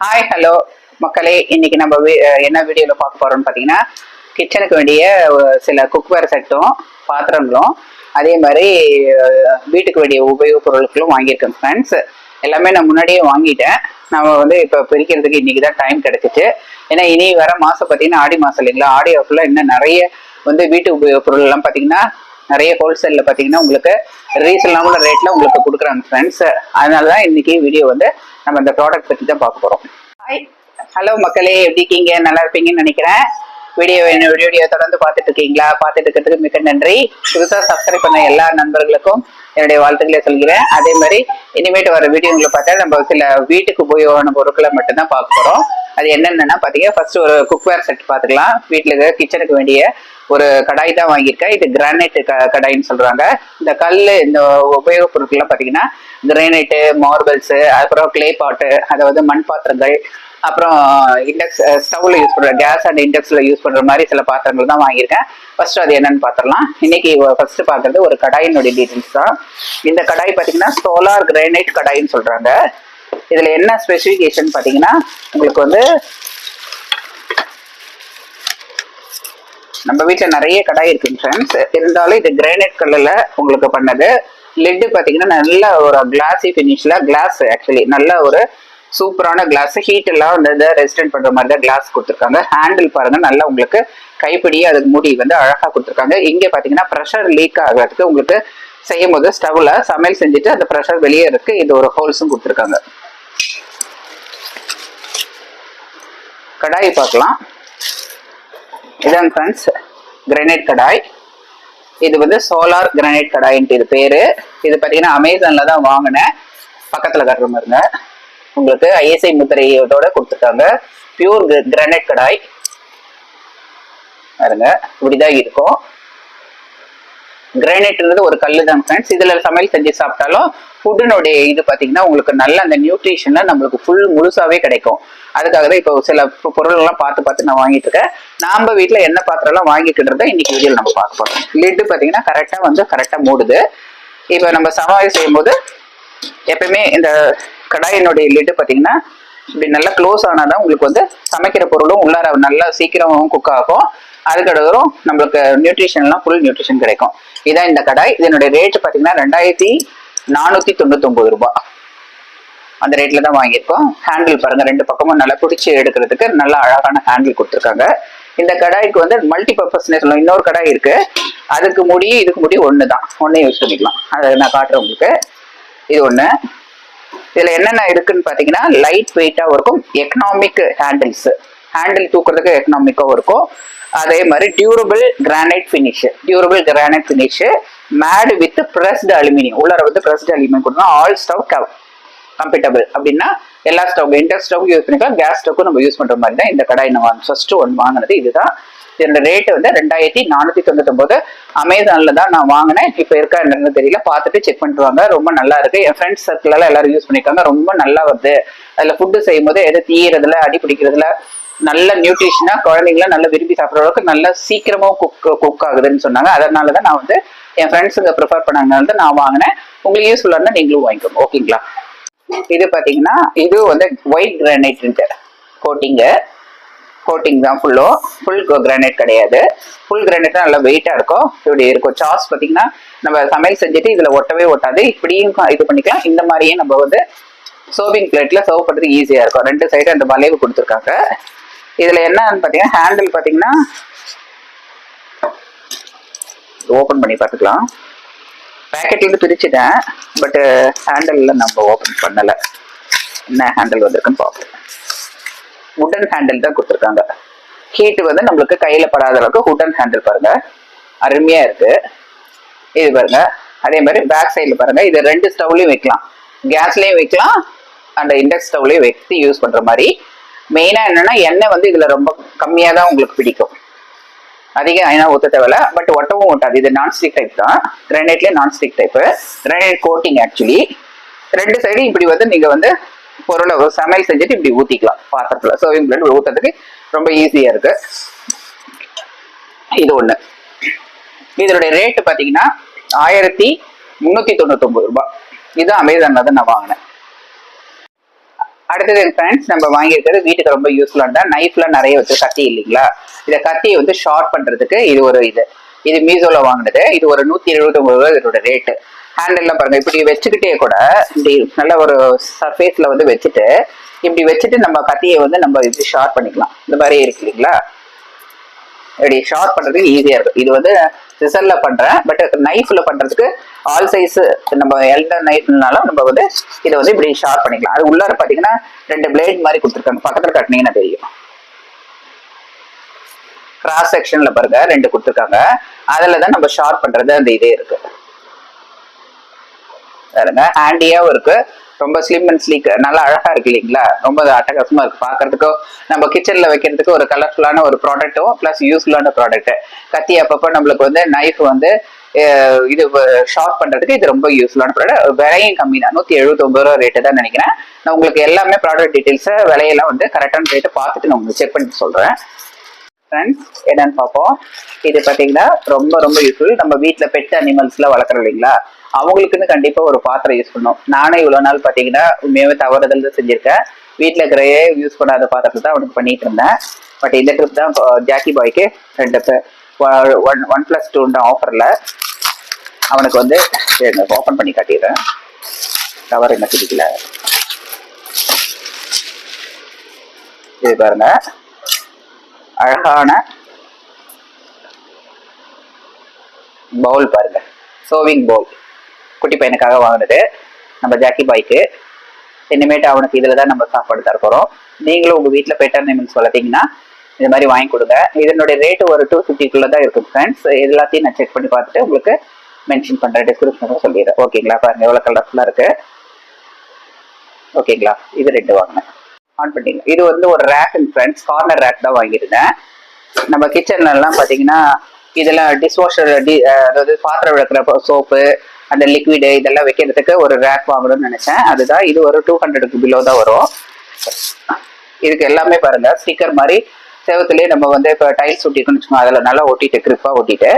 Hi hello மக்களே இன்னைக்கு நம்ம என்ன வீடியோல பார்க்க போறோம்னு பார்த்தீங்கன்னா கிச்சனுக்கு வேண்டிய சில குக்வேர் செட்டும் பாத்திரங்களும் அதே மாதிரி வீட்டுக்கு வேண்டிய உபயோகப் பொருட்களும் வாங்கியிருக்கேன் ஃப்ரெண்ட்ஸ் எல்லாமே நான் முன்னாடியே வாங்கிட்டேன். நம்ம வந்து இப்போ பிரிக்கிறதுக்கு இன்னைக்கு தான் டைம் கிடைச்சிச்சு. ஏன்னா இனி வர மாதம் பார்த்தீங்கன்னா ஆடி மாதம் இல்லைங்களா? ஆடி ஆஃபில் இன்னும் நிறைய வந்து வீட்டு உபயோகப் பொருள் எல்லாம் பார்த்தீங்கன்னா நிறைய ஹோல்சேலில் பார்த்தீங்கன்னா உங்களுக்கு ரீசனபிள் ரேட்டில் உங்களுக்கு கொடுக்குறாங்க ஃப்ரெண்ட்ஸ் அதனால தான் இன்னைக்கு வீடியோ வந்து நம்ம இந்த ப்ராடக்ட் பற்றி தான் பார்க்க போகிறோம் ஹாய் ஹலோ மக்களே எப்படி இருக்கீங்க? நல்லா இருப்பீங்கன்னு நினைக்கிறேன். வீடியோ என்ன வீடியோ தொடர்ந்து பார்த்துட்டு இருக்கீங்களா? பார்த்துட்டு இருக்கிறதுக்கு மிக்க நன்றி. புதுசாக சப்ஸ்கிரைப் பண்ண எல்லா நண்பர்களுக்கும் என்னுடைய வாழ்த்துக்களை சொல்கிறேன். அதே மாதிரி இனிமேட்டு வர வீடியோங்களை பார்த்தா நம்ம சில வீட்டுக்கு உபயோகமான பொருட்களை மட்டும்தான் பார்க்க போகிறோம் அது என்னென்னா பார்த்தீங்கன்னா ஃபர்ஸ்ட் ஒரு குக்வேர் செட் பார்த்துக்கலாம். வீட்டில் கிச்சனுக்கு வேண்டிய ஒரு கடாய் தான் வாங்கியிருக்கேன். இது கிரானைட் க கடாயின்னு சொல்கிறாங்க இந்த கல் இந்த உபயோகப் பொருட்கள்லாம் பார்த்தீங்கன்னா கிரானைட்டு மார்பிள்ஸு அப்புறம் கிளே பாட்டு அதாவது மண் பாத்திரங்கள் அப்புறம் இண்டக்ஸ் ஸ்டவ்ல யூஸ் பண்ற கேஸ் அண்ட் இண்டக்ஸ்ல யூஸ் பண்ற மாதிரி சில பாத்திரங்கள் தான் வாங்கியிருக்கேன். ஃபர்ஸ்ட் அது என்னன்னு பார்த்துடலாம் இன்னைக்கு ஃபர்ஸ்ட் பார்க்குறது ஒரு கடாயினுடைய டீட்டெயில்ஸ் தான். இந்த கடாய் பார்த்தீங்கன்னா சோலார் கிரானைட் கடாயின்னு சொல்றாங்க. இதுல என்ன ஸ்பெசிஃபிகேஷன் பார்த்தீங்கன்னா உங்களுக்கு வந்து நம்ம வீட்டில் நிறைய கடாய் இருக்குங்க ஃப்ரெண்ட்ஸ் இருந்தாலும் இது கிரானைட் கல்லில் உங்களுக்கு பண்ணது. லிட்டு பார்த்தீங்கன்னா நல்ல ஒரு கிளாஸி ஃபினிஷில் கிளாஸ் ஆக்சுவலி நல்ல ஒரு சூப்பரான கிளாஸ் ஹீட் எல்லாம் வந்து இதை ரெசிஸ்டன்ட் பண்ணுற மாதிரி தான் கிளாஸ் கொடுத்துருக்காங்க. ஹேண்டில் பாருங்கள் நல்லா உங்களுக்கு கைப்பிடி அதுக்கு முடி வந்து அழகாக கொடுத்துருக்காங்க. இங்கே பார்த்தீங்கன்னா ப்ரெஷர் லீக் ஆகிறதுக்கு உங்களுக்கு செய்யும் போது ஸ்டவ்வில் சமையல் செஞ்சுட்டு அந்த ப்ரெஷர் வெளியே இருக்கு இது ஒரு ஹோல்ஸும் கொடுத்துருக்காங்க. கடாய் பார்க்கலாம். இதான் ஃப்ரெண்ட்ஸ் கிரனைட் கடாய். இது வந்து சோலார் கிரனைட் கடாயின்ட்டு இது பேரு. இது பார்த்தீங்கன்னா அமேசான்ல தான் வாங்கினேன். பக்கத்தில் கட்டுற மாதிரிங்க உங்களுக்கு ஐஎஸ்ஐ முத்திரையோட கொடுத்துருக்காங்க. Pure granite kadai. பாருங்க இப்படிதான் இருக்கும். கிரானைட்ன்றது ஒரு கல்லு தான் ஃப்ரெண்ட்ஸ் இதில் சமையல் செஞ்சு சாப்பிட்டாலும் ஃபுட்டினுடைய இது பார்த்தீங்கன்னா உங்களுக்கு நல்ல அந்த நியூட்ரிஷன் நம்மளுக்கு ஃபுல் முழுசாவே கிடைக்கும். அதுக்காக தான் இப்போ சில பொ- பார்த்து பார்த்து நான் வாங்கிட்டு இருக்கேன் நாம் வீட்டில் என்ன பாத்திரம்லாம் வாங்கிக்கிட்டு இன்னைக்கு வீடியோவில் நம்ம பார்க்க போகிறோம் லிட்டு பார்த்தீங்கன்னா கரெக்டாக வந்து கரெக்டாக மூடுது. இப்போ நம்ம சமையல் செய்யும்போது எப்பயுமே இந்த கடாயினுடைய லிட்டு பார்த்தீங்கன்னா இப்படி நல்லா க்ளோஸ் ஆனாதான் உங்களுக்கு வந்து சமைக்கிற பொருளும் உள்ளார நல்லா சீக்கிரமாகவும் குக் ஆகும். அதுக்கடுத்தரும் நம்மளுக்கு நியூட்ரிஷன்லாம் ஃபுல் நியூட்ரிஷன் கிடைக்கும். இதான் இந்த கடாய் இதனுடைய ரேட் பார்த்தீங்கன்னா ரெண்டாயிரத்தி நானூற்றி தொண்ணூத்தொம்பது ரூபாய். அந்த ரேட்ல தான் வாங்கியிருக்கோம். ஹேண்டில் பாருங்க ரெண்டு பக்கமும் நல்லா பிடிச்சி எடுக்கிறதுக்கு நல்ல அழகான ஹேண்டில் கொடுத்துருக்காங்க. இந்த கடாய்க்கு வந்து மல்டி பர்பஸ்னே சொல்லலாம். இன்னொரு கடாய் இருக்கு. அதுக்கு முடி இதுக்கு முடி ஒன்று தான் ஒன்றே யூஸ் பண்ணிக்கலாம். அதை நான் காட்டுறேன் உங்களுக்கு. இது ஒன்று இதில் என்னென்ன இருக்குன்னு பார்த்தீங்கன்னா லைட் வெயிட்டாகவும் இருக்கும். எக்கனாமிக் ஹேண்டில்ஸ் ஹேண்டில் தூக்குறதுக்கு எக்கனாமிக்காகவும் இருக்கும். அதே மாதிரி durable granite finish durable granite finish made with pressed aluminium உள்ளார வந்து பிரஸ்டு அலுமினியம் கொடுத்தா ஆல் ஸ்டவ் கம்பேட்டபிள் அப்படின்னா எல்லா ஸ்டவ் இண்டர் ஸ்டவ் யூஸ் பண்ணிக்கலாம். கேஸ் ஸ்டவ்க்கும் நம்ம யூஸ் பண்ற மாதிரி தான் இந்த கடாய் நான் ஃபர்ஸ்ட் ஒன் வாங்கினது. இதுதான். இதோட ரேட் வந்து ரெண்டாயிரத்தி நானூத்தி தொண்ணூத்தொம்போது. அமேசானில் தான் நான் வாங்கினேன். இப்போ இருக்கா என்னன்னு தெரியல. பார்த்துட்டு செக் பண்ணிட்டு ரொம்ப நல்லா இருக்கு. என் ஃப்ரெண்ட்ஸ் சர்க்கிள் எல்லாம் எல்லாரும் யூஸ் பண்ணிருக்காங்க ரொம்ப நல்லா வருது. அதில் ஃபுட்டு செய்யும் போது எது தீயறதுல அடி பிடிக்கிறதுல நல்ல நியூட்ரிஷனா குழந்தைங்களாம் நல்லா விரும்பி சாப்பிட்ற அளவுக்கு நல்லா சீக்கிரமா குக் குக் ஆகுதுன்னு சொன்னாங்க. அதனால தான் நான் வந்து என் ஃப்ரெண்ட்ஸுங்க ப்ரிஃபர் பண்ணாங்கனால தான் நான் வாங்கினேன். உங்களுக்கு யூஸ்ஃபுல்லாக இருந்தால் நீங்களும் வாங்கிக்கோங்க. ஓகேங்களா இது பாத்தீங்கன்னா இது வந்து ஒயிட் கிரானைட் கோட்டிங்கு கோட்டிங் தான் ஃபுல்லோ ஃபுல் கிரானைட் கிடையாது. ஃபுல் கிரானைட் நல்லா வெயிட்டா இருக்கும். இப்படி இருக்கும். சாஸ் பாத்தீங்கன்னா நம்ம சமையல் செஞ்சுட்டு இதுல ஒட்டவே ஒட்டாது. இப்படியும் இது பண்ணிக்கலாம். இந்த மாதிரியே நம்ம வந்து சோவிங் பிளேட்ல சர்வ் பண்ணுறது ஈஸியாக இருக்கும். ரெண்டு சைடு அந்த வளைவு கொடுத்துருக்காங்க. இதுல என்னன்னு பார்த்தீங்கன்னா ஹேண்டில் பாத்தீங்கன்னா ஓபன் பண்ணி பார்த்துக்கலாம். பேக்கெட்ல இருந்து பிரிச்சுட்டேன் பட் ஹேண்டில்ல நம்ம ஓபன் பண்ணல. என்ன ஹேண்டில் வந்திருக்குன்னு பார்ப்போம். உடன் ஹேண்டில் தான் கொடுத்துருக்காங்க. ஹீட்டு வந்து நம்மளுக்கு கையில் படாத அளவுக்கு உடன் ஹேண்டில் பாருங்க. அருமையா இருக்கு. இது பாருங்க. அதே மாதிரி பேக் சைடில் பாருங்க. இது ரெண்டு ஸ்டவ்லையும் வைக்கலாம். கேஸ்லேயும் வைக்கலாம். அந்த இண்டக்ஸ் ஸ்டவ்லையும் வைத்து யூஸ் பண்ற மாதிரி மெயினா என்னன்னா எண்ணெய் வந்து இதுல ரொம்ப கம்மியா தான் உங்களுக்கு பிடிக்கும். அதிகம் எண்ணெய் ஊற்ற தேவையில்ல பட் ஒட்டவும் ஒட்டாது. இது நான்ஸ்டிக் டைப் தான். கிரானைட்லேயே nonstick type granite coating actually ரெண்டு சைடு இப்படி வந்து நீங்க வந்து பொருளை சமையல் செஞ்சுட்டு இப்படி ஊத்திக்கலாம் பாத்திரத்துல. சர்விங் பிளேட் ஊத்துறதுக்கு ரொம்ப ஈஸியா இருக்கு. இது ஒண்ணு. இதனுடைய ரேட்டு பாத்தீங்கன்னா ஆயிரத்தி முன்னூத்தி தொண்ணூத்தி ஒன்பது ரூபாய். இது அமேசான்ல தான் நான் வாங்கினேன். அடுத்தது ஃப்ரெண்ட்ஸ் நம்ம வாங்கியிருக்கிறது வீட்டுக்கு ரொம்ப யூஸ்ஃபுல்லான நைஃப்லாம் நிறைய வச்சு கத்தி இல்லைங்களா? இதை கத்தியை வந்து ஷார்ட் பண்ணுறதுக்கு இது ஒரு இது. இது மீசோவில் வாங்கினது. இது ஒரு நூற்றி எழுபத்தொம்பது ரூபா இதோட ரேட்டு ஹேண்டில்லாம் பாருங்கள் இப்படி வச்சுக்கிட்டே கூட இப்படி நல்ல ஒரு சர்ஃபேஸில் வந்து வச்சுட்டு இப்படி வச்சுட்டு நம்ம கத்தியை வந்து நம்ம இப்படி ஷார்ட் பண்ணிக்கலாம். இந்த மாதிரி இருக்கு இல்லைங்களா? இப்படி ஷார்ப் பண்றதுக்கு ஈஸியா இருக்கும் இது வந்து சிசர்ல பண்றேன். பட் நைஃப்ல பண்றதுக்கு ஆல் சைஸ் நம்ம எல்டர் நைஃப்னாலும் நம்ம வந்து இதை வந்து இப்படி ஷார்ப் பண்ணிக்கலாம். அது உள்ளார பாத்தீங்கன்னா ரெண்டு பிளேட் மாதிரி கொடுத்துருக்காங்க. பக்கத்துல கட்டினீங்கன்னா தெரியும். கிராஸ் செக்ஷன்ல பாருங்க. ரெண்டு கொடுத்துருக்காங்க. அதுல தான் நம்ம ஷார்ப் பண்றது அந்த இதே இருக்கு. பாருங்க. ஹேண்டியாவும் இருக்கு. ரொம்ப ஸ்லிம் அண்ட் ஸ்லீக் நல்லா அழகா இருக்கு இல்லைங்களா? ரொம்ப அட்டகாசமா இருக்கு. பாக்குறதுக்கோ நம்ம கிச்சன்ல வைக்கிறதுக்கு ஒரு கலர்ஃபுல்லான ஒரு ப்ராடக்ட்டும் பிளஸ் யூஸ்ஃபுல்லான ப்ராடக்ட் கத்தி அப்பப்போ நம்மளுக்கு வந்து நைஃப் வந்து இது ஷார்ப் பண்றதுக்கு இது ரொம்ப யூஸ்ஃபுல்லான ப்ராடக்ட் விலையும் கம்மி தான். நூத்தி எழுபத்தி ஒன்பது ரூபா ரேட்டு தான் நினைக்கிறேன். நான் உங்களுக்கு எல்லாமே ப்ராடக்ட் டீடைல்ஸ் விலையெல்லாம் வந்து கரெக்டான ரேட்டு பார்த்துட்டு நான் உங்களுக்கு செக் பண்ணி சொல்றேன். ஃப்ரெண்ட்ஸ் என்னன்னு பார்ப்போம். இது பார்த்தீங்கன்னா ரொம்ப ரொம்ப யூஸ்ஃபுல் நம்ம வீட்டில் பெட் அனிமல்ஸ்லாம் வளர்க்குறோம் இல்லைங்களா? அவங்களுக்குன்னு கண்டிப்பாக ஒரு பாத்திரம் யூஸ் பண்ணும் நானே இவ்வளோ நாள் பாத்தீங்கன்னா உண்மையாவே தவறுதல் தான் செஞ்சுருக்கேன். வீட்டில் இருக்கிற யூஸ் பண்ணாத பாத்திரத்தை தான் அவனுக்கு பண்ணிட்டு இருந்தேன். பட் இந்த ட்ரிப் தான் ஜாக்கி பாய்க்கு ரெண்டு ஒன் ஒன் ப்ளஸ் டூன்ற ஆஃபரில் அவனுக்கு வந்து ஓப்பன் பண்ணி காட்டிடுறேன். கவர் என்ன பிடிக்கல. இது பாருங்க. அழகான பவுல் பாருங்க. சோவிங் பவுல் குட்டி பையனுக்காக வாங்கினது. நம்ம ஜாக்கி பாய்க்கு இனிமேட்டு அவனுக்கு இதில் தான் நம்ம சாப்பாடு தர போகிறோம் நீங்களும் உங்கள் வீட்டில் பெட்டர் அனிமல்ஸ் வளர்த்தீங்கன்னா இது மாதிரி வாங்கி கொடுங்க. இதனுடைய ரேட்டு ஒரு டூ ஃபிஃப்டிக்குள்ளே தான் இருக்கும் ஃப்ரெண்ட்ஸ் எல்லாத்தையும் நான் செக் பண்ணி பார்த்துட்டு உங்களுக்கு மென்ஷன் பண்ணுறேன் டிஸ்கிரிப்ஷனில் சொல்லிடுறேன். ஓகேங்களா பாருங்க எவ்வளோ கலர்ஃபுல்லாக இருக்குது ஓகேங்களா இது ரெண்டு வாங்கினேன். ஆன் பண்ணிங்க இது வந்து ஒரு rack and friends corner rack தான் வாங்கியிருந்தேன். நம்ம கிச்சன்ல எல்லாம் பார்த்தீங்கன்னா இதெல்லாம் டிஷ்வாஷர் டி அதாவது பாத்திரம் விளக்குற சோப்பு அந்த லிக்விடு இதெல்லாம் வைக்கிறதுக்கு ஒரு ரேக் வாங்கணும்னு நினைச்சேன். அதுதான் இது ஒரு டூ ஹண்ட்ரடுக்கு பிலோ தான் வரும். இதுக்கு எல்லாமே பாருங்க. ஸ்டிக்கர் மாதிரி சேவத்துலேயே நம்ம வந்து இப்போ டைல்ஸ் ஒட்டிக்கணும்னு வச்சுக்கோங்க. அதில் நல்லா ஒட்டிட்டு கிரிப்பாக ஒட்டிட்டு.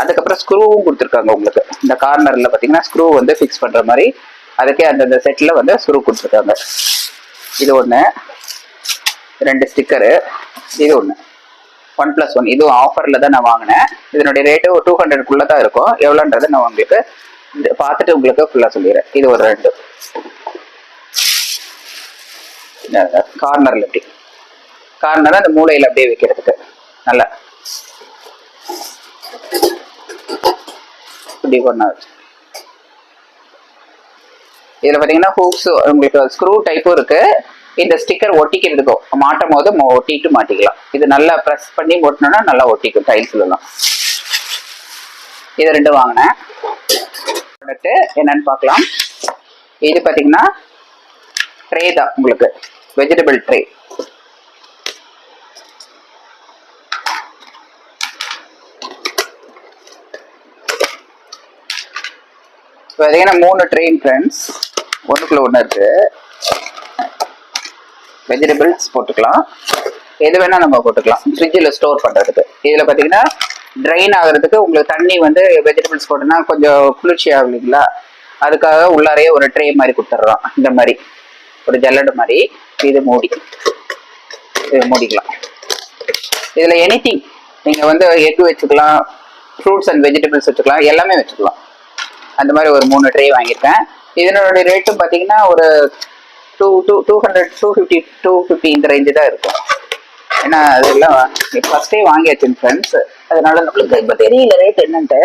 அதுக்கப்புறம் ஸ்க்ரூவும் கொடுத்துருக்காங்க உங்களுக்கு. இந்த கார்னரில் பார்த்தீங்கன்னா ஸ்க்ரூ வந்து ஃபிக்ஸ் பண்ணுற மாதிரி அதுக்கே அந்தந்த செட்டில் வந்து ஸ்க்ரூ கொடுத்துருக்காங்க. இது ஒன்று ரெண்டு ஸ்டிக்கரு இது ஒன்று ஒன் ப்ளஸ் ஒன் இதுவும் ஆஃபரில் தான் நான் வாங்கினேன். இதனுடைய ரேட்டு ஒரு டூ ஹண்ட்ரட்குள்ளே தான் இருக்கும். எவ்வளோன்றது நான் உங்களுக்கு பார்த்துட்டு உங்களுக்கு ஃபுல்லாக சொல்லிடுறேன். இது ஒரு ரெண்டு. கார்னரில் இப்படி. கார்னர் அந்த மூலையில் அப்படியே வைக்கிறதுக்கு. நல்லா. இப்படி ஒன்றா வச்சு. இதுல பாத்தீங்கன்னா ஹூப்ஸ் உங்களுக்கு ஸ்க்ரூ டைப்பும் இருக்கு. இந்த ஸ்டிக்கர் ஒட்டிக்கிறதுக்கும் மாட்டும் போது ஒட்டிட்டு மாட்டிக்கலாம். இது நல்லா ப்ரெஸ் பண்ணி ஒட்டினோன்னா நல்லா ஒட்டிக்கும் டைல்ஸ்லாம் எல்லாம் இது ரெண்டு வாங்கினேன். ப்ராடக்ட் என்னன்னு பார்க்கலாம். இது பாத்தீங்கன்னா ட்ரே தான் உங்களுக்கு. வெஜிடபிள் ட்ரே பார்த்தீங்கன்னா மூணு ட்ரெயின் ஃப்ரெண்ட்ஸ் ஒன்றுக்குள்ள ஒன்று இருக்கு. வெஜிடபிள்ஸ் போட்டுக்கலாம். எது வேணால் நம்ம போட்டுக்கலாம். ஃப்ரிட்ஜில் ஸ்டோர் பண்ணுறதுக்கு இதில் பார்த்தீங்கன்னா ட்ரைன் ஆகிறதுக்கு உங்களுக்கு தண்ணி வந்து வெஜிடபிள்ஸ் போட்டோன்னா கொஞ்சம் குளிர்ச்சி ஆகும் இல்லைங்களா? அதுக்காக உள்ளாரையே ஒரு ட்ரே மாதிரி கொடுத்துட்றோம். இந்த மாதிரி. ஒரு ஜல்லடு மாதிரி. இது மூடி. இது மூடிக்கலாம். இதில் எனிதிங் நீங்கள் வந்து எக் வச்சுக்கலாம் ஃப்ரூட்ஸ் அண்ட் வெஜிடபிள்ஸ் வச்சுக்கலாம் எல்லாமே வச்சுக்கலாம். அந்த மாதிரி ஒரு மூணு ட்ரே வாங்கியிருக்கேன். இதனோட ரேட்டும் பார்த்தீங்கன்னா ஒரு two two two hundred two fifty two fifty இந்த ரேஞ்சு தான் இருக்கும். ஏன்னா அதெல்லாம் ஃபஸ்ட்டே வாங்கியாச்சு ஃப்ரெண்ட்ஸ் அதனால நம்மளுக்கு இப்போ தெரியல ரேட் என்னன்ட்டு.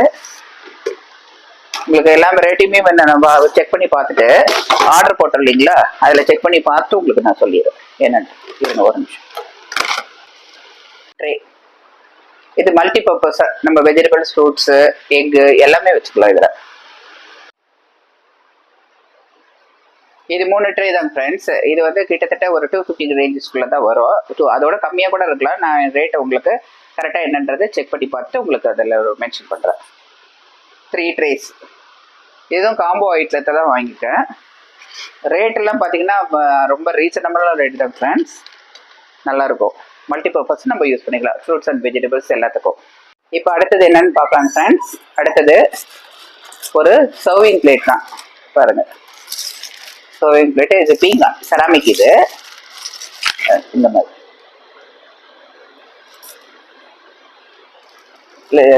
உங்களுக்கு எல்லாமே வெரைட்டியுமே வந்து நம்ம செக் பண்ணி பார்த்துட்டு ஆர்டர் போட்டோம் இல்லைங்களா? அதில் செக் பண்ணி பார்த்து உங்களுக்கு நான் சொல்லிடுறேன். என்னன்னு? இருங்க ஒரு நிமிஷம். ட்ரே இது மல்டி பர்பஸ் நம்ம வெஜிடபிள்ஸ் ஃப்ரூட்ஸு எக்கு எல்லாமே வச்சுக்கலாம் இதில். இது மூணு ட்ரே தான் ஃப்ரெண்ட்ஸ் இது வந்து கிட்டத்தட்ட ஒரு டூ ஃபிஃப்டி ரேஞ்சஸ்க்குள்ளே தான் வரும். டூ அதோட கம்மியாக கூட இருக்கலாம். நான் ரேட்டை உங்களுக்கு கரெக்டாக என்னன்றதை செக் பண்ணி பார்த்துட்டு உங்களுக்கு அதில் மென்ஷன் பண்ணுறேன் த்ரீ ட்ரேஸ் இதுவும் காம்போ ஐட்டத்தை தான் வாங்கிக்கேன் ரேட்டெல்லாம் பார்த்தீங்கன்னா ரொம்ப ரீசனபிளான ரேட் தான் ஃப்ரெண்ட்ஸ் நல்லாயிருக்கும் மல்டி பர்பஸ் நம்ம யூஸ் பண்ணிக்கலாம். ஃப்ரூட்ஸ் அண்ட் வெஜிடபிள்ஸ் எல்லாத்துக்கும். இப்போ அடுத்தது என்னன்னு பார்க்கலாம் ஃப்ரெண்ட்ஸ் அடுத்தது ஒரு சர்விங் பிளேட் தான். பாருங்கள் சர்விங் பிளேட்டு இது பீங்கான் செராமிக் இது. இந்த மாதிரி.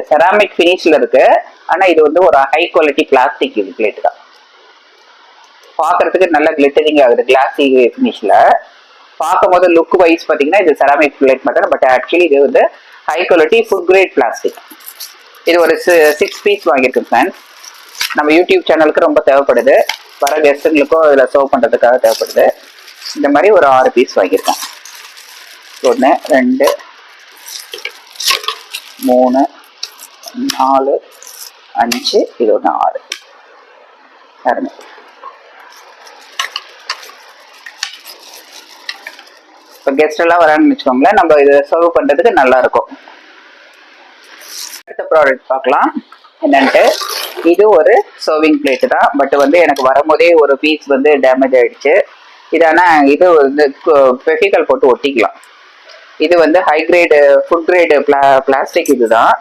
செராமிக் ஃபினிஷில் இருக்கு. ஆனால் இது வந்து ஒரு ஹை குவாலிட்டி பிளாஸ்டிக் இது பிளேட் தான். பார்க்குறதுக்கு நல்ல கிளிட்டரிங் ஆகுது கிளாஸி ஃபினிஷில் பார்க்கும்போது லுக் வைஸ் பார்த்தீங்கன்னா இது செராமிக் பிளேட் மட்டும் பட் ஆக்சுவலி இது வந்து high quality food grade plastic இது ஒரு சிக்ஸ் பீஸ் வாங்கியிருக்கேன் ஃப்ரெண்ட்ஸ் நம்ம யூடியூப் சேனலுக்கு ரொம்ப தேவைப்படுது. வர கெஸ்ட்டுங்களுக்கும் இதில் சர்வ் பண்ணுறதுக்காக தேவைப்படுது. இந்த மாதிரி ஒரு ஆறு பீஸ் வாங்கியிருக்கேன். ஒன்று ரெண்டு மூணு நாலு அஞ்சு இது ஒன்று ஆறு இப்போ கெஸ்ட் எல்லாம் வராங்கன்னு வச்சுக்கோங்களேன் நம்ம இதை சர்வ் பண்ணுறதுக்கு நல்லா இருக்கும் அடுத்த ப்ராடக்ட் பார்க்கலாம். என்னன்ட்டு இது ஒரு சர்விங் பிளேட் தான். பட் வந்து எனக்கு வரும்போதே ஒரு பீஸ் வந்து டேமேஜ் ஆகிடுச்சு இது ஆனால் இது வந்து பெஃபிகல் போட்டு ஒட்டிக்கலாம். இது வந்து ஹை கிரேடு ஃபுட் கிரேடு பிளா பிளாஸ்டிக் இது தான்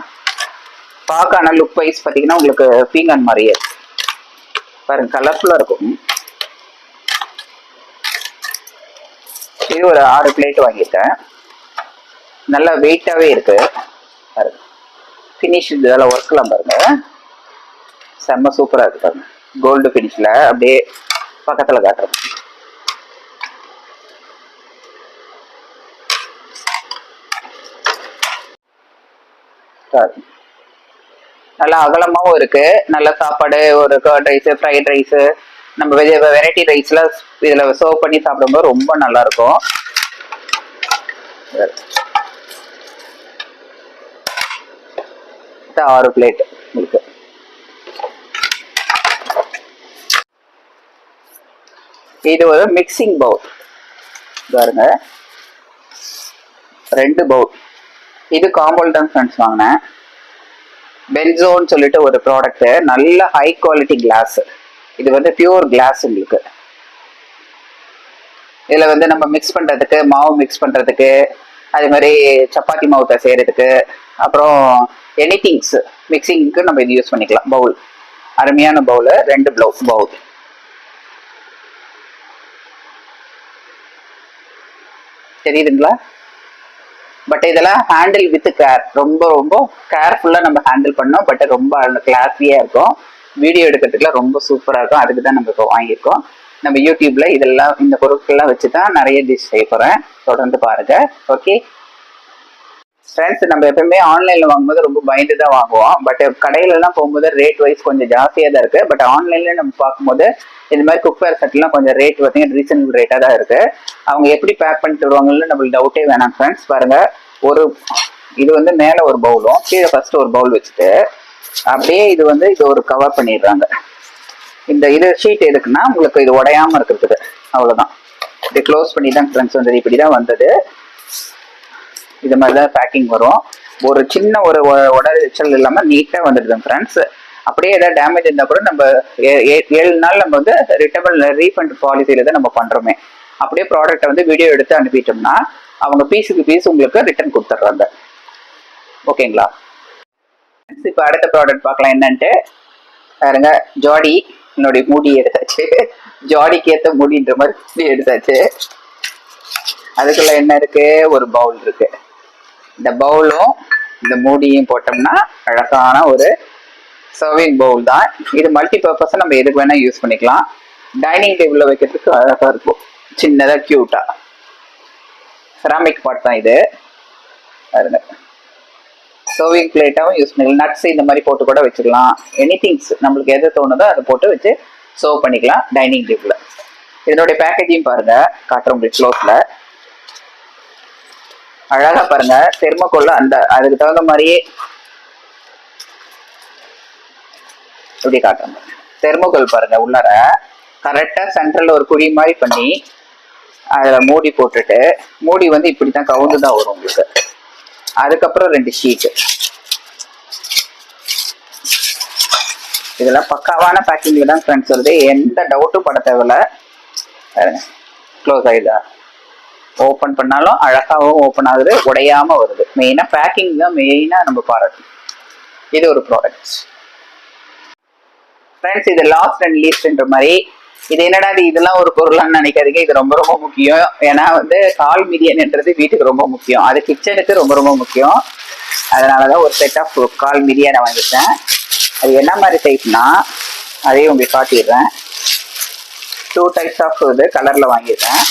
பார்க்க ஆனால் லுக் வைஸ் பார்த்தீங்கன்னா உங்களுக்கு பீங்கான் மாதிரியே பாருங்க கலர்ஃபுல்லாக இருக்கும். இது ஒரு ஆறு பிளேட் வாங்கியிருக்கேன். நல்லா வெயிட்டாகவே இருக்கு. பாருங்க. ஃபினிஷ் இதெல்லாம் ஒர்க்லாம் பாருங்க. செம்ம சூப்பராக இருக்கு பாருங்க. கோல்டு ஃபினிஷில் அப்படியே பக்கத்தில் காட்டுறேன். பாருங்க. நல்லா அகலமாகவும் இருக்கு. நல்ல சாப்பாடு ஒரு கர்ட் ரைஸ் ஃப்ரைட் ரைஸ் நம்ம வெஜ் வெரைட்டி ரைஸ்லாம் இதுல சர்வ் பண்ணி சாப்பிடும்போது ரொம்ப நல்லா இருக்கும். ஆறு பிளேட் உங்களுக்கு. இது ஒரு மிக்சிங் பவுல் பாருங்க. ரெண்டு பவுல் இது காம்போல் தான் ஃப்ரெண்ட்ஸ் வாங்கினேன். பென்சோன்னு சொல்லிட்டு ஒரு ப்ராடக்ட் நல்ல ஹை குவாலிட்டி கிளாஸ் இது வந்து பியூர் கிளாஸ் உங்களுக்கு. இதில் வந்து நம்ம மிக்ஸ் பண்றதுக்கு மாவு மிக்ஸ் பண்றதுக்கு அதே மாதிரி சப்பாத்தி மாவுத்தை செய்யறதுக்கு அப்புறம் எனி திங்ஸ் மிக்சிங்க்கு நம்ம இது யூஸ் பண்ணிக்கலாம். பவுல் அருமையான பவுலு ரெண்டு ப்ளவுஸ் பவுல் தெரியுதுங்களா? பட் இதெல்லாம் ஹேண்டில் வித் கேர் ரொம்ப ரொம்ப கேர்ஃபுல்லாக நம்ம ஹேண்டில் பண்ணோம். பட் ரொம்ப கிளாஸியாக இருக்கும். வீடியோ எடுக்கிறதுக்குலாம் ரொம்ப சூப்பராக இருக்கும். அதுக்கு தான் நம்ம இப்போ வாங்கியிருக்கோம். நம்ம யூடியூப்ல இதெல்லாம் இந்த பொருட்கள்லாம் வச்சு தான் நிறைய டிஷ் செய்ய போகிறேன் தொடர்ந்து பாருங்க. ஓகே ஃப்ரெண்ட்ஸ் நம்ம எப்பவுமே ஆன்லைன்ல வாங்கும்போது ரொம்ப பயந்து தான் வாங்குவோம். பட் கடையில எல்லாம் போகும்போது ரேட் வைஸ் கொஞ்சம் ஜாஸ்தியாக தான் இருக்கு. பட் ஆன்லைன்ல நம்ம பார்க்கும்போது இந்த மாதிரி குக்வேர் செட்லாம் கொஞ்சம் ரேட் பார்த்தீங்கன்னா ரீசனபிள் ரேட்டாக தான் இருக்கு. அவங்க எப்படி பேக் பண்ணி தருவாங்கன்னு நம்மளுக்கு டவுட்டே வேணாம் ஃப்ரெண்ட்ஸ் பாருங்க. ஒரு இது வந்து மேலே ஒரு பவுலும் கீழே ஃபர்ஸ்ட் ஒரு பவுல் வச்சுட்டு அப்படியே இது வந்து இது ஒரு கவர் பண்ணிடுறாங்க. இந்த இது ஷீட் எதுக்குன்னா உங்களுக்கு இது உடையாம இருக்கிறதுக்கு. அவ்வளவுதான். இது க்ளோஸ் பண்ணி தான் ஃப்ரெண்ட்ஸ் வந்தது. இப்படி தான் வந்தது. இது மாதிரி தான் பேக்கிங் வரும். ஒரு சின்ன ஒரு உ- இல்லாமல் நீட்டாக வந்துடுது ஃப்ரெண்ட்ஸ் அப்படியே ஏதாவது டேமேஜ் இருந்தால் கூட நம்ம ஏ- ஏ- ஏழு நாள் நம்ம வந்து ரிட்டர்பல் ரீஃபண்ட் பாலிசியில தான் நம்ம பண்றோமே. அப்படியே ப்ராடக்ட்டை வந்து வீடியோ எடுத்து அனுப்பிட்டோம்னா அவங்க பீஸுக்கு பீஸ் உங்களுக்கு ரிட்டர்ன் கொடுத்துட்றாங்க. ஓகேங்களா? இப்போ அடுத்த ப்ராடக்ட் பார்க்கலாம். என்னன்ட்டு? பாருங்க ஜாடி. என்னுடைய முடி எடுத்தாச்சு. ஜாடிக்கு ஏற்ற முடின்ற மாதிரி எடுத்தாச்சு. அதுக்குள்ள என்ன இருக்கு? ஒரு பவுல் இருக்கு. இந்த பவுலும் இந்த மூடியும் போட்டோம்னா அழகான ஒரு சர்விங் பவுல் தான். இது மல்டி பர்பஸ் நம்ம எதுக்கு வேணா யூஸ் பண்ணிக்கலாம். டைனிங் டேபிள்ல வைக்கிறதுக்கு அழகா இருக்கும். சின்னதா கியூட்டா செராமிக் பாட் தான் இது. பாருங்க. சர்விங் பிளேட்டாகவும் யூஸ் பண்ணிக்கலாம். நட்ஸ் இந்த மாதிரி போட்டு கூட வச்சுக்கலாம் எனி திங்ஸ் நம்மளுக்கு எது தோணுதோ அதை போட்டு வச்சு சர்வ் பண்ணிக்கலாம் டைனிங் டேபிள் இதனுடைய பேக்கேஜையும் பாருங்க. காட்டுற உங்களுக்கு க்ளோஸ்ல அழகா பாருங்க. தெர்மோக்கோல்ல அந்த அதுக்கு தகுந்த மாதிரியே இப்படி காட்டுறோம் தெர்மோகோல் பாருங்க உள்ளார. கரெக்டா சென்ட்ரல்ல ஒரு குழி மாதிரி பண்ணி அதில் மூடி போட்டுட்டு மூடி வந்து இப்படி தான் கவுந்து தான் வரும் உங்களுக்கு. அதுக்கப்புறம் ரெண்டு ஷீட்டு இதெல்லாம் பக்காவான பேக்கிங்ல தான் ஃப்ரெண்ட்ஸ் வருது. எந்த டவுட்டும் பட தேவையில்ல. க்ளோஸ் ஆயிடுதா? ஓப்பன் பண்ணாலும் அழகாகவும் ஓப்பன் ஆகுது உடையாம வருது. மெயினா பேக்கிங் தான் மெயினா நம்ம பாராட்டு இது ஒரு ப்ராடக்ட் ஃப்ரெண்ட்ஸ் இது லாஸ்ட் அண்ட் லீஸ்ட்ன்ற மாதிரி. இது என்னடா இது? இதெல்லாம் ஒரு பொருளான்னு நினைக்காதீங்க. இது ரொம்ப ரொம்ப முக்கியம். ஏன்னா வந்து கால் மிதியன்ன்றது வீட்டுக்கு ரொம்ப முக்கியம். அது கிச்சனுக்கு ரொம்ப ரொம்ப முக்கியம். அதனாலதான் ஒரு செட் ஆஃப் கால் மிதியனை வாங்கிட்டேன் அது என்ன மாதிரி டைப்னா அதையும் உங்களுக்கு காட்டிடுறேன். டூ டைப்ஸ் ஆஃப் இது கலரில் வாங்கியிருக்கேன்.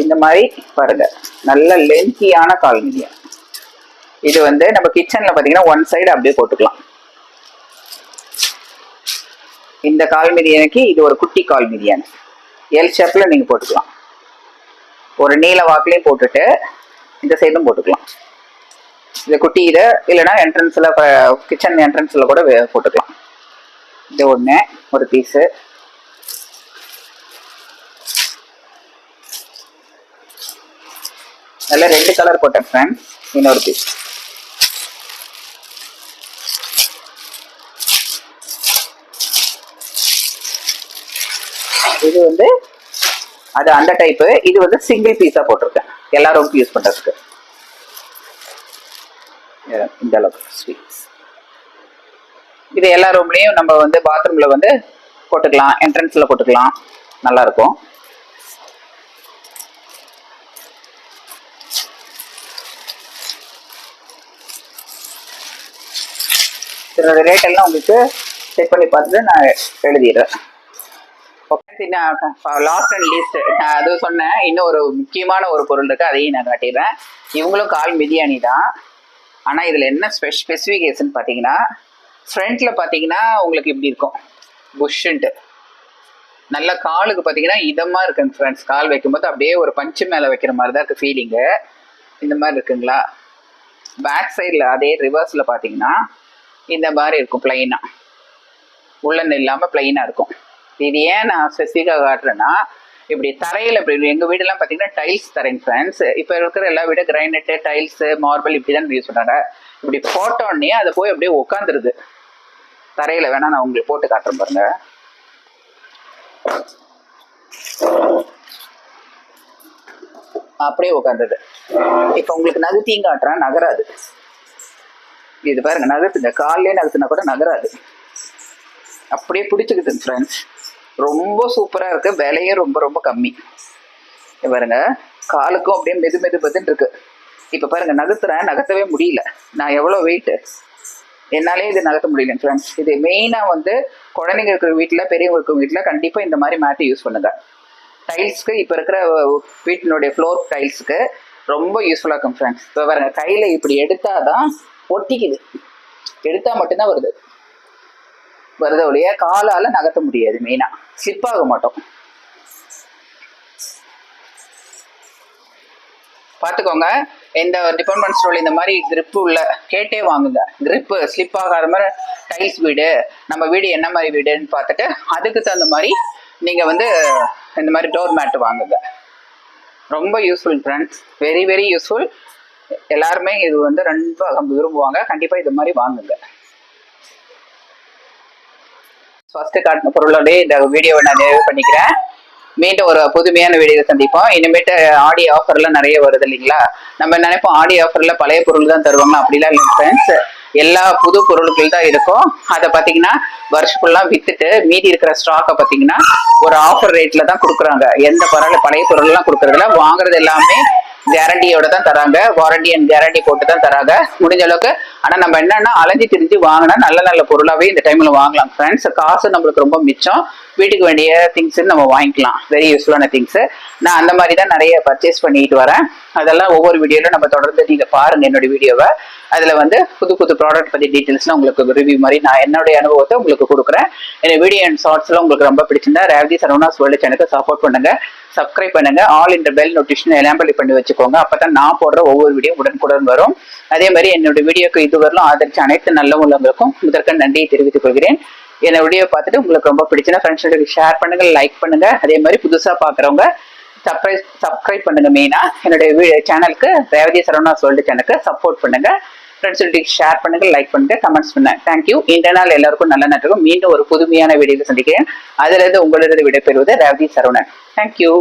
இந்த மாதிரி பாருங்க. நல்ல லென்த்தியான கால் மீடியம் இது வந்து நம்ம கிச்சன்ல பாத்தீங்கன்னா ஒன் சைடு அப்படியே போட்டுக்கலாம். இந்த கால் மிதியனுக்கு இது ஒரு குட்டி கால் மிதியான் எல் ஷேப்ல நீங்க போட்டுக்கலாம். ஒரு நீல வாக்குலையும் போட்டுட்டு இந்த சைடும் போட்டுக்கலாம். இந்த குட்டி இதை இல்லைன்னா என்ட்ரன்ஸ்ல கிச்சன் என்ட்ரன்ஸ்ல கூட போட்டுக்கலாம். இது ஒன்று ஒரு பீஸு அதில் ரெண்டு கலர் போட்டேன் ஃப்ரெண்ட்ஸ் இன்னொரு பீஸ் இது வந்து அது அந்த டைப்பு இது வந்து சிங்கிள் பீஸாக போட்டிருக்கேன். எல்லாரும் யூஸ் பண்ணுறதுக்கு இந்த அளவுக்கு ஸ்வீட்ஸ் இது எல்லா ரூம்லேயும் நம்ம வந்து பாத்ரூமில் வந்து போட்டுக்கலாம். என்ட்ரன்ஸில் போட்டுக்கலாம். நல்லா இதனோட ரேட் எல்லாம் உங்களுக்கு செக் பண்ணி பார்த்துட்டு நான் எழுதிடுறேன். லாஸ்ட் அண்ட் லீஸ்ட் நான் அது சொன்னேன். இன்னும் ஒரு முக்கியமான ஒரு பொருள் இருக்கு அதையும் நான் காட்டிடுறேன். இவங்களும் கால் பிரியாணி தான். ஆனால் இதில் என்ன ஸ்பெஷ் ஸ்பெசிஃபிகேஷன் பார்த்தீங்கன்னா ஃப்ரண்ட்ல பார்த்தீங்கன்னா உங்களுக்கு இப்படி இருக்கும். புஷ்ன்ட்டு நல்ல காலுக்கு பார்த்தீங்கன்னா இதமாக இருக்குங்க ஃப்ரெண்ட்ஸ் கால் வைக்கும்போது அப்படியே ஒரு பஞ்சு மேலே வைக்கிற மாதிரி தான் இருக்குது ஃபீலிங்கு இந்த மாதிரி இருக்குங்களா? பேக் சைடில் அதே ரிவர்ஸில் பார்த்தீங்கன்னா இந்த மாதிரி இருக்கும் பிளைனாக உள்ளன் இல்லாமல் பிளைனாக இருக்கும். இது ஏன் நான் ஸ்பெசிஃபிக்காக காட்டுறேன்னா இப்படி தரையில் இப்படி எங்கள் வீடெல்லாம் பார்த்தீங்கன்னா டைல்ஸ் தரேன் ஃப்ரெண்ட்ஸ் இப்போ இருக்கிற எல்லா வீடும் கிரைனட்டு டைல்ஸு மார்பிள் இப்படி தான் யூஸ் பண்ணுறாங்க இப்படி போட்டோடனே அதை போய் அப்படியே உட்காந்துருது தரையில் வேணா நான் உங்களுக்கு போட்டு காட்டுறேன் பாருங்க. அப்படியே உட்காந்துது இப்போ உங்களுக்கு நகர்த்தியும் காட்டுறேன் நகராது. இது பாருங்க நகர்த்துங்க. காலையே நகர்த்துனா கூட நகராது. அப்படியே பிடிச்சிக்குது ஃப்ரெண்ட்ஸ் ரொம்ப சூப்பராக இருக்குது விலையே ரொம்ப ரொம்ப கம்மி. பாருங்க காலுக்கும் அப்படியே மெது மெது மெதுன்னு இருக்கு. இப்போ பாருங்க நகர்த்துறேன் நகர்த்தவே முடியல. நான் எவ்வளோ வெயிட்டு என்னாலே இது நகர்த்த முடியல ஃப்ரெண்ட்ஸ் இது மெயினாக வந்து குழந்தைங்க இருக்கிற வீட்டில் பெரியவங்க இருக்கிற வீட்டில் கண்டிப்பாக இந்த மாதிரி மேட்டை யூஸ் பண்ணுங்க. டைல்ஸ்க்கு இப்போ இருக்கிற வீட்டினுடைய ஃப்ளோர் டைல்ஸுக்கு ரொம்ப யூஸ்ஃபுல்லாக இருக்கும் ஃப்ரெண்ட்ஸ் இப்போ பாருங்க கையில் இப்படி எடுத்தால் தான் ஒட்டிக்குது. எடுத்தால் மட்டும்தான் வருது. வருது ஒழிய காலால நகர்த்த முடியாது மெயினா ஸ்லிப் ஆக மாட்டோம். பார்த்துக்கோங்க. எந்த டிபார்ட்மெண்ட் ஸ்டோரில் இந்த மாதிரி கிரிப்பு உள்ள கேட்டே வாங்குங்க. கிரிப்பு ஸ்லிப் ஆகாத மாதிரி டைல்ஸ் வீடு நம்ம வீடு என்ன மாதிரி வீடுன்னு பார்த்துட்டு அதுக்கு தகுந்த மாதிரி நீங்கள் வந்து இந்த மாதிரி டோர் மேட் வாங்குங்க. ரொம்ப useful friends very very useful எல்லாருமே இது வந்து ரொம்ப விரும்புவாங்க. கண்டிப்பாக இது மாதிரி வாங்குங்க. ஃபர்ஸ்ட் காட்டின பொருளோடய இந்த வீடியோவை நான் நிறைவு பண்ணிக்கிறேன். மீண்டும் ஒரு புதுமையான வீடியோ சந்திப்போம். இனிமேட்டு ஆடி ஆஃபர்லாம் நிறைய வருது இல்லைங்களா? நம்ம நினைப்போம்? ஆடி ஆஃபர்ல பழைய பொருள் தான் தருவாங்க அப்படிலாம் இல்லை ஃப்ரெண்ட்ஸ் எல்லா புது பொருட்கள் தான் இருக்கும். அதை பார்த்தீங்கன்னா வருஷம் ஃபுல்லாக வித்துட்டு மீதி இருக்கிற ஸ்டாக்கை பார்த்தீங்கன்னா ஒரு ஆஃபர் ரேட்ல தான் கொடுக்குறாங்க. எந்த பரவாயில்ல பழைய பொருள்லாம் கொடுக்குறதுல வாங்குறது எல்லாமே கேரண்டியோட தான் தராங்க. வாரண்டி அண்ட் கேரண்டி போட்டு தான் தராங்க. முடிஞ்ச அளவுக்கு. ஆனா நம்ம என்னன்னா அலைஞ்சு திரிஞ்சு வாங்கினா நல்ல நல்ல பொருளாவே இந்த டைம்ல வாங்கலாம். ஃப்ரெண்ட்ஸ் காசு நம்மளுக்கு ரொம்ப மிச்சம். வீட்டுக்கு வேண்டிய திங்ஸ் நம்ம வாங்கிக்கலாம். வெரி யூஸ்ஃபுல்லான திங்ஸ் நான் அந்த மாதிரி தான் நிறைய பர்ச்சேஸ் பண்ணிட்டு வரேன். அதெல்லாம் ஒவ்வொரு வீடியோவிலும் நம்ம தொடர்ந்து நீங்க பாருங்க என்னோட வீடியோவை அதுல வந்து புது புது ப்ராடக்ட் பத்தி டீட்டெயில்ஸ்லாம் உங்களுக்கு ரிவ்யூ மாதிரி நான் என்னுடைய அனுபவத்தை உங்களுக்கு கொடுக்குறேன். இந்த வீடியோ அண்ட் ஷார்ட்ஸ்லாம் உங்களுக்கு ரொம்ப பிடிச்சிருந்தா ரேவதி சரவணாஸ் வேர்ல்டு சேனலுக்கு சப்போர்ட் பண்ணுங்க. சப்ஸ்கிரைப் பண்ணுங்க. ஆல் இந்த பெல் நோட்டிஃபிகேஷன் எலாம்பலி பண்ணி வச்சுக்கோங்க. அப்பதான் நான் போடுற ஒவ்வொரு வீடியோ உடனுக்குடன் வரும். அதே மாதிரி என்னோட வீடியோக்கு இதுவரையிலும் ஆதரிச்ச அனைத்து நல்ல உள்ளவங்களுக்கும் இதற்கு நன்றியை தெரிவித்துக் கொள்கிறேன். என்னோட வீடியோ பார்த்துட்டு உங்களுக்கு ரொம்ப பிடிச்சுன்னா ஃப்ரெண்ட்ஸோட ஷேர் பண்ணுங்க லைக் பண்ணுங்க. அதே மாதிரி புதுசா பாக்குறவங்க சப்ஸ்கிரைப் சப்ஸ்கிரைப் பண்ணுங்க மெயினா என்னுடைய சேனலுக்கு ரேவதி சரவணா சொல்லிட்டு சேனலுக்கு சப்போர்ட் பண்ணுங்க. ஃப்ரெண்ட்ஸ் ஷேர் பண்ணுங்க லைக் பண்ணுங்க கமெண்ட்ஸ் பண்ணுங்க. தேங்க்யூ இந்த நாள் எல்லாருக்கும் நல்ல நட்டுக்கும் மீண்டும் ஒரு புதுமையான வீடியோவில் சந்திக்கிறேன். அதுல இருந்து உங்களிடம் விடைபெறுவது ரேவதி சரவணன். தேங்க்யூ